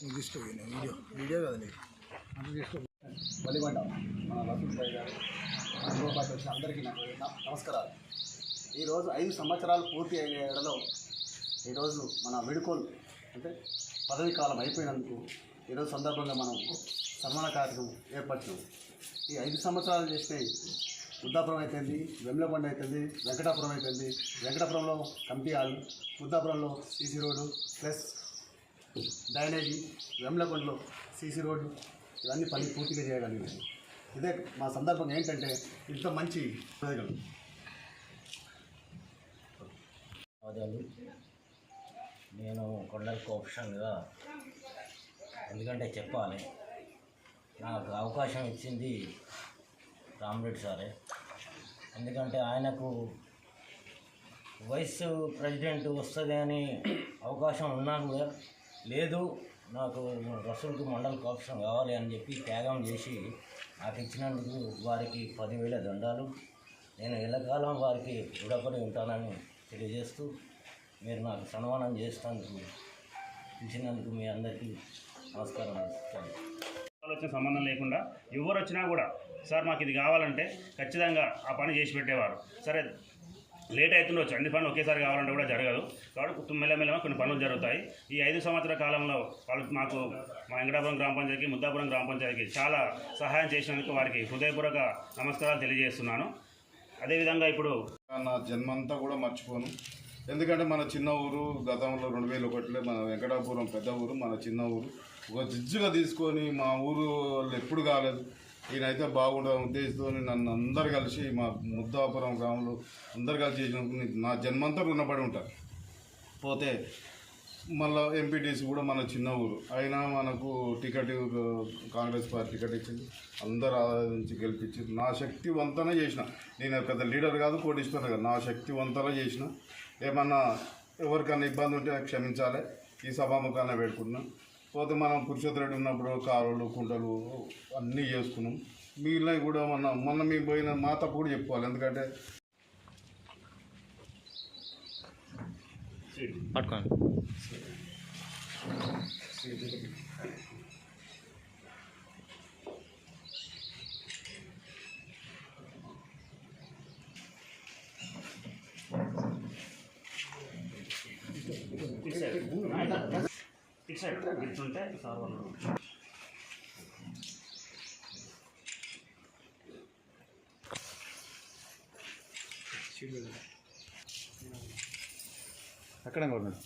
నువ్వు video video కదా నీకు అది తీసుకో మన రసూల్ గారు మన వచ్చిన అందరికీ నాకు నమస్కారాలు ఈరోజు ఐదు సంవత్సరాలు పూర్తి అయిన ఏడలో ఈరోజు మన విడుకోలు అంటే పదవి కాలం అయిపోయినందుకు ఈరోజు సందర్భంగా మనం సన్మాన కార్యక్రమం ఏర్పరిచినాం. ఈ ఐదు సంవత్సరాలు చేసినాయి బుద్ధాపురం అయిపోయింది వెమ్లకొండ అయిపోయింది వెంకటాపురం అయిపోయింది వెంకటాపురంలో కమిటీ హాల్ బుద్ధాపురంలో సీసీ రోడ్డు ప్లస్ డ్రైనేజీ వెమ్లకొండలో సీసీ రోడ్డు ఇవన్నీ పని పూర్తిగా చేయగలిగినాయి. ఇదే మా సందర్భం ఏంటంటే ఇంత మంచి ప్రజలు నేను కొండలకు ఆప్షన్గా ఎందుకంటే చెప్పాలి నాకు అవకాశం ఇచ్చింది రామరెడ్డి సారే. ఎందుకంటే ఆయనకు వైస్ ప్రెసిడెంట్ వస్తుంది అని అవకాశం ఉన్నా కూడా లేదు నాకు రసూల్కి మండల కోపం కావాలి అని చెప్పి త్యాగం చేసి నాకు ఇచ్చినందుకు వారికి పదివేల దండాలు. నేను ఎల్లకాలం వారికి రుణపడి ఉంటానని తెలియజేస్తూ మీరు నాకు సన్మానం చేసినందుకు ఇచ్చినందుకు మీ అందరికీ నమస్కారం. వచ్చిన సంబంధం లేకుండా ఎవరు వచ్చినా కూడా సార్ మాకు ఇది కావాలంటే ఖచ్చితంగా ఆ పని చేసి పెట్టేవారు. సరే లేట్ అవుతుండొచ్చు అన్ని పనులు ఒకేసారి కావాలంటే కూడా జరగదు. కాబట్టి మెల్లమెల్లగా కొన్ని పనులు జరుగుతాయి. ఈ ఐదు సంవత్సరాల కాలంలో వాళ్ళు మాకు మా వెంకటాపురం గ్రామ పంచాయతీకి ముద్దాపురం గ్రామ పంచాయతీకి చాలా సహాయం చేసినందుకు వారికి హృదయపూర్వక నమస్కారాలు తెలియజేస్తున్నాను. అదేవిధంగా ఇప్పుడు నా జన్మంతా కూడా మర్చిపోను. ఎందుకంటే మన చిన్న ఊరు గతంలో రెండు వేల ఒకటిలో మన వెంకటాపురం పెద్ద ఊరు మన చిన్న ఊరు. ఒక జిజ్జుగా తీసుకొని మా ఊరు వాళ్ళు ఎప్పుడు కాలేదు. ఈయనైతే బాగుండదు ఉద్దేశంతో నన్ను అందరు కలిసి మా ముద్దాపురం గ్రామంలో అందరు కలిసి చేసినందుకు నా జన్మంతా రుణపడి ఉంటారు. పోతే మళ్ళీ ఎంపీటీసీ కూడా మన చిన్న ఊరు. అయినా మనకు టికెట్ కాంగ్రెస్ పార్టీ టికెట్ ఇచ్చింది. అందరు ఆదరించి గెలిపించింది. నా శక్తి వంతన చేసిన. నేను పెద్ద లీడర్ కాదు కోటిస్తాను కదా. నా శక్తి వంతన చేసిన. ఏమన్నా ఎవరికన్నా ఇబ్బంది ఉంటే క్షమించాలి. ఈ సభాముఖాన్ని పెట్టుకున్నాం పోతే మనం పురుషోత్తరెడ్డి రెడ్డి ఉన్నప్పుడు కారులు కుంటలు అన్నీ చేసుకున్నాం. మిగిలినవి కూడా మొన్న మొన్న మేము పోయిన మా తప్పు కూడా చెప్పుకోవాలి. ఎందుకంటే ఇటు సైడ్ ఇటుంటే సార్ వాళ్ళు ఎక్కడ కూడా మేడం